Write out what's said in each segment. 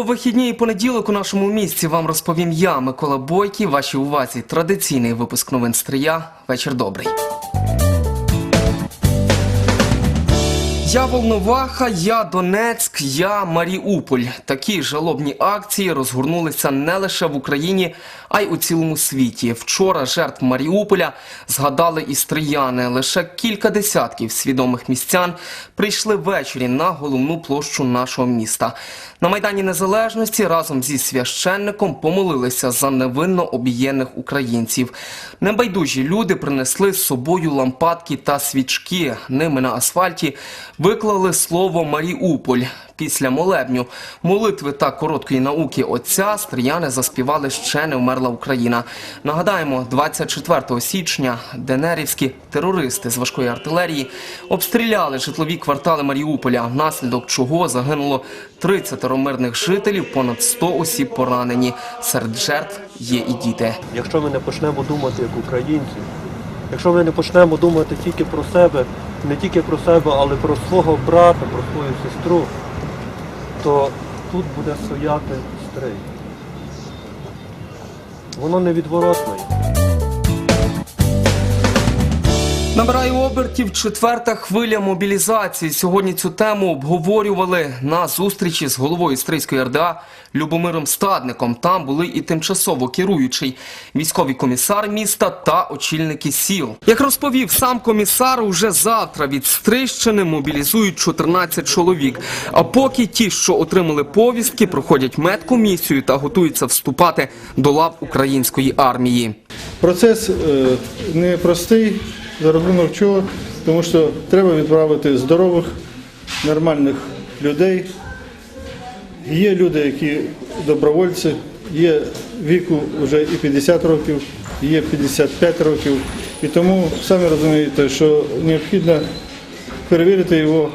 Про вихідні і понеділок у нашому місті вам розповім я, Микола Бойкий. Вашій увазі традиційний випуск новин Стрия. Вечір добрий. Я Волноваха, я Донецьк, я Маріуполь. Такі жалобні акції розгорнулися не лише в Україні, а й у цілому світі. Вчора жертв Маріуполя згадали і стрияни. Лише кілька десятків свідомих містян прийшли ввечері на головну площу нашого міста. На Майдані Незалежності разом зі священником помолилися за невинно об'єднаних українців. Небайдужі люди принесли з собою лампадки та свічки. Ними на асфальті виклали слово Маріуполь. Після молебню, молитви та короткої науки отця стріяни заспівали ще не вмерла Україна. Нагадаємо, 24 січня денерівські терористи з важкої артилерії обстріляли житлові квартали Маріуполя, внаслідок чого загинуло 30 мирних жителів, понад 100 осіб поранені. Серед жертв є і діти. Якщо ми не почнемо думати як українці, якщо ми не почнемо думати тільки про себе, не тільки про себе, але про свого брата, про свою сестру, то тут буде стояти стрий. Воно невідворотне. Набирає обертів четверта хвиля мобілізації. Сьогодні цю тему обговорювали на зустрічі з головою Стрийської РДА Любомиром Стадником. Там були і тимчасово керуючий військовий комісар міста та очільники сіл. Як розповів сам комісар, уже завтра від Стрийщини мобілізують 14 чоловік. А поки ті, що отримали повістки, проходять медкомісію та готуються вступати до лав української армії. Процес е, непростий, за рахунок чого, тому що треба відправити здорових, нормальних людей. Є люди, які добровольці, є віку вже і 50 років, є 55 років. І тому самі розумієте, що необхідно перевірити його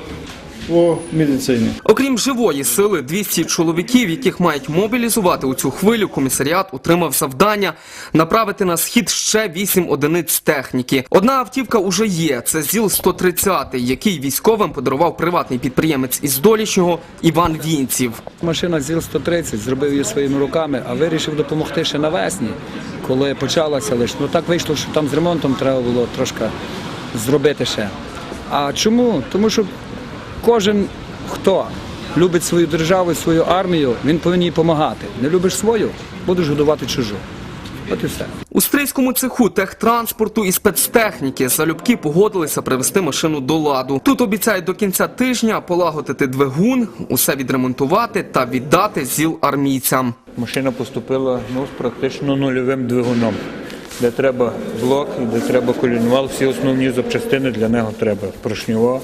у медицині. Окрім живої сили, 200 чоловіків, яких мають мобілізувати у цю хвилю, комісаріат отримав завдання направити на схід ще 8 одиниць техніки. Одна автівка уже є. Це ЗІЛ 130 який військовим подарував приватний підприємець із Долічного Іван Вінців. Машина ЗІЛ-130, зробив її своїми руками, а вирішив допомогти ще навесні, коли почалася лише. Ну так вийшло, що там з ремонтом треба було трошки зробити ще. А чому? Тому що кожен, хто любить свою державу і свою армію, він повинен їй допомагати. Не любиш свою, будеш годувати чужу. От і все. У стрийському цеху техтранспорту і спецтехніки залюбки погодилися привести машину до ладу. Тут обіцяють до кінця тижня полагодити двигун, усе відремонтувати та віддати ЗІЛ армійцям. Машина поступила ну, з практично нульовим двигуном, де треба блок, і де треба колінвал, всі основні запчастини для нього треба. Поршньова.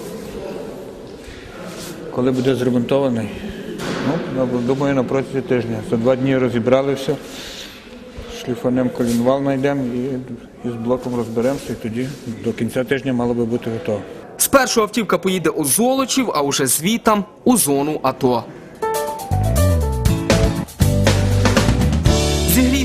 Коли буде зремонтований, ну, думаю, на протязі тижня. За два дні розібрали все, шліфанем колінвал знайдемо і, і з блоком розберемося, і тоді до кінця тижня мало би бути готово. Спершу автівка поїде у Золочів, а уже звітам у зону АТО.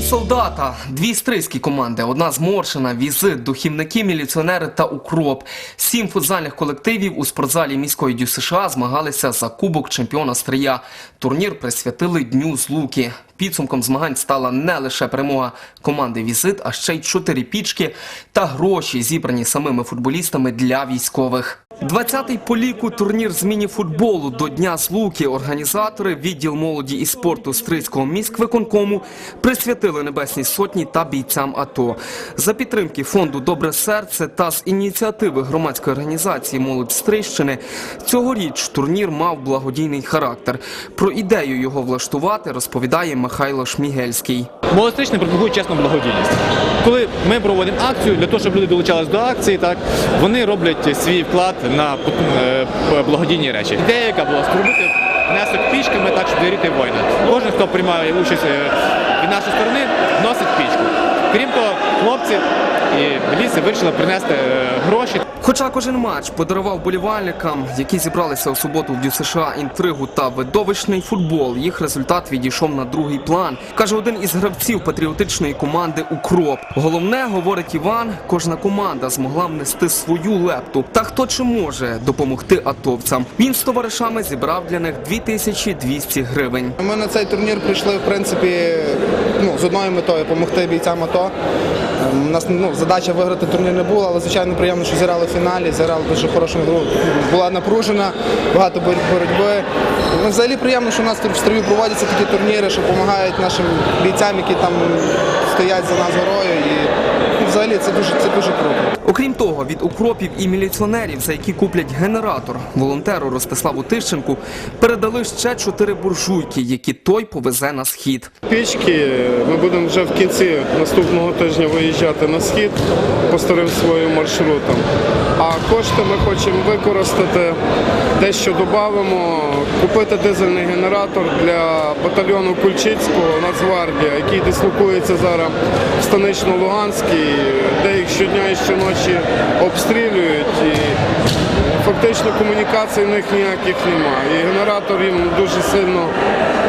Солдата. Дві стрийські команди. Одна зморшена, візит, духівники, міліціонери та укроп. Сім футзальних колективів у спортзалі міської дю США змагалися за кубок чемпіона Стрия. Турнір присвятили Дню Злуки. Підсумком змагань стала не лише перемога команди Візит, а ще й чотири пічки та гроші, зібрані самими футболістами для військових. 20-й по ліку турнір з міні-футболу до Дня Злуки організатори відділ молоді і спорту Стрийського міськвиконкому присвятили Небесній Сотні та бійцям АТО. За підтримки фонду Добре серце та з ініціативи громадської організації Молодь Стрийщини цьогоріч турнір мав благодійний характер. Про ідею його влаштувати розповідає Михайло Шмігельський. Молодстрічний пропагує чесну благодійність. Коли ми проводимо акцію для того, щоб люди долучались до акції, так вони роблять свій вклад на е, благодійні речі. Ідея, яка була зробити внесок пічками, так щоб дарити воїна. Кожен, хто приймає участь е, від нашої сторони, носить пічку. Крім того, хлопці і міліція вирішили принести е, гроші. Хоча кожен матч подарував болівальникам, які зібралися у суботу в ДЮСШ інтригу та видовищний футбол, їх результат відійшов на другий план, каже один із гравців патріотичної команди Укроп. Головне, говорить Іван, кожна команда змогла внести свою лепту. Та хто чи може допомогти атовцям? Він з товаришами зібрав для них 2200 гривень. Ми на цей турнір прийшли в принципі ну, з одною метою допомогти бійцям АТО. У нас ну, задача виграти турнір не була, але звичайно приємно, що зіграли в фіналі, зіграли дуже хорошу гру. Була напружена, багато боротьби. Ну, взагалі приємно, що у нас в строю проводяться такі турніри, що допомагають нашим бійцям, які там стоять за нас горою. І взагалі це дуже, це дуже круто. Окрім того, від укропів і міліціонерів, за які куплять генератор, волонтеру Ростиславу Тищенку передали ще чотири буржуйки, які той повезе на схід. Пічки ми будемо вже в кінці наступного тижня виїжджати на схід по старим своїм маршрутам. А кошти ми хочемо використати, дещо додамо, купити дизельний генератор для батальйону Кульчицького Нацгвардія, який дислокується зараз в Станично-Луганській, де їх щодня і щоночі обстрілюють. І фактично комунікацій в них ніяких немає. І генератор їм дуже сильно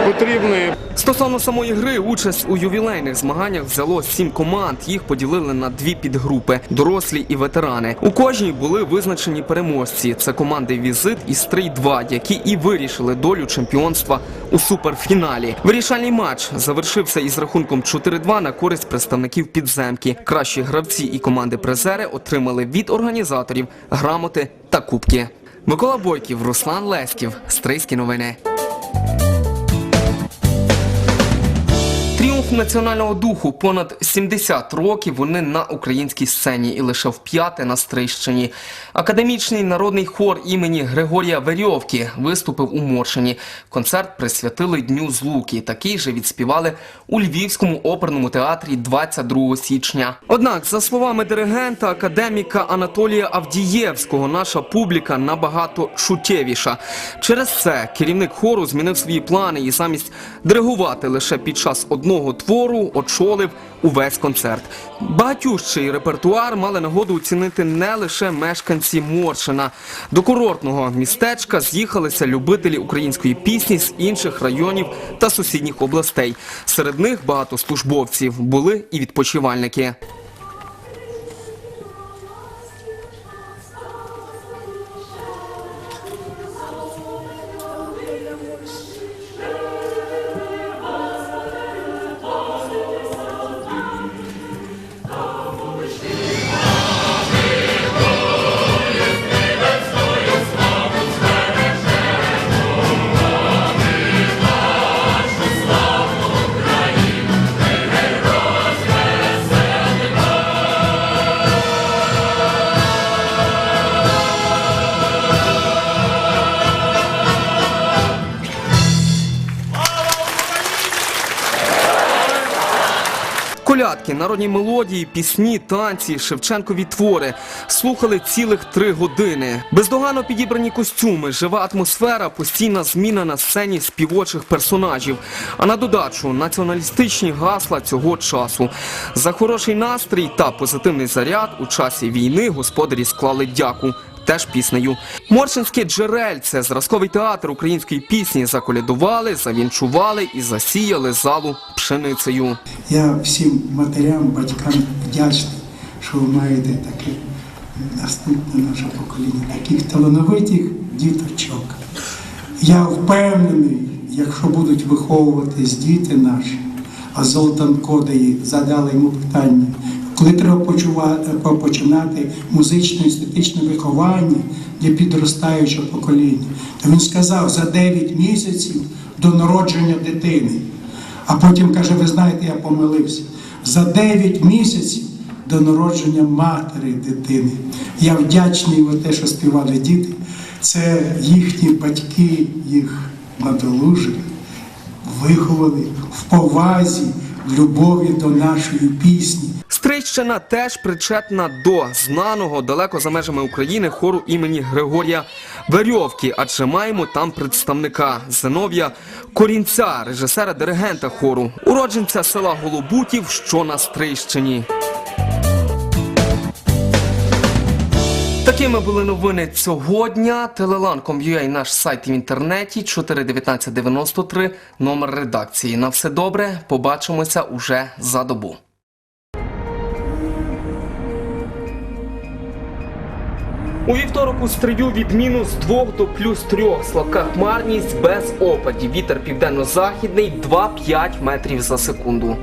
потрібний. Стосовно самої гри, участь у ювілейних змаганнях взяло сім команд. Їх поділили на дві підгрупи дорослі і ветерани. У кожній були визначені переможці. Це команди Візит і Стрий 2 які і вирішили долю чемпіонства у суперфіналі. Вирішальний матч завершився із рахунком 4-2 на користь представників підземки. Кращі гравці і команди призери отримали від організаторів грамоти кубки. Микола Бойків, Руслан Леськів, Стрийські новини. Тріумф національного духу понад 70 років вони на українській сцені і лише вп'яте на Стрийщині. Академічний народний хор імені Григорія Верьовки виступив у Моршині. Концерт присвятили Дню Злуки. Такий же відспівали у Львівському оперному театрі 22 січня. Однак, за словами диригента академіка Анатолія Авдієвського, наша публіка набагато чуттєвіша. Через це керівник хору змінив свої плани і замість диригувати лише під час одного твору очолив увесь концерт. Багатющий репертуар мали нагоду оцінити не лише мешканці Моршина. До курортного містечка з'їхалися любителі української пісні з інших районів та сусідніх областей. Серед них багато службовців були і відпочивальники. Колядки, народні мелодії, пісні, танці, Шевченкові твори слухали цілих три години. Бездоганно підібрані костюми, жива атмосфера, постійна зміна на сцені співочих персонажів. А на додачу націоналістичні гасла цього часу. За хороший настрій та позитивний заряд у часі війни господарі склали дяку. Теж піснею. Моршинське джерельце, зразковий театр української пісні заколядували, завінчували і засіяли залу пшеницею. Я всім матерям, батькам вдячний, що ви маєте таке наступне наше покоління, таких талановитих діточок. Я впевнений, якщо будуть виховуватись діти наші, а Золтан задали йому питання, коли треба починати музичне естетичне виховання для підростаючого покоління, то він сказав за 9 місяців до народження дитини. А потім каже: ви знаєте, я помилився. За 9 місяців до народження матері дитини. Я вдячний за те, що співали діти. Це їхні батьки їх надолужили, виховали в повазі, в любові до нашої пісні. Стрийщина теж причетна до знаного далеко за межами України хору імені Григорія Верьовки, адже маємо там представника Зиновія Корінця, режисера диригента хору, уродженця села Голобутів, що на Стрийщині. Такі Такими були новини цього дня. Телеланком.ua наш сайт в інтернеті 41993, номер редакції. На все добре. Побачимося уже за добу. У вівторок у стрию від мінус 2 до плюс 3. Слабка хмарність без опадів. Вітер південно-західний 2-5 метрів за секунду.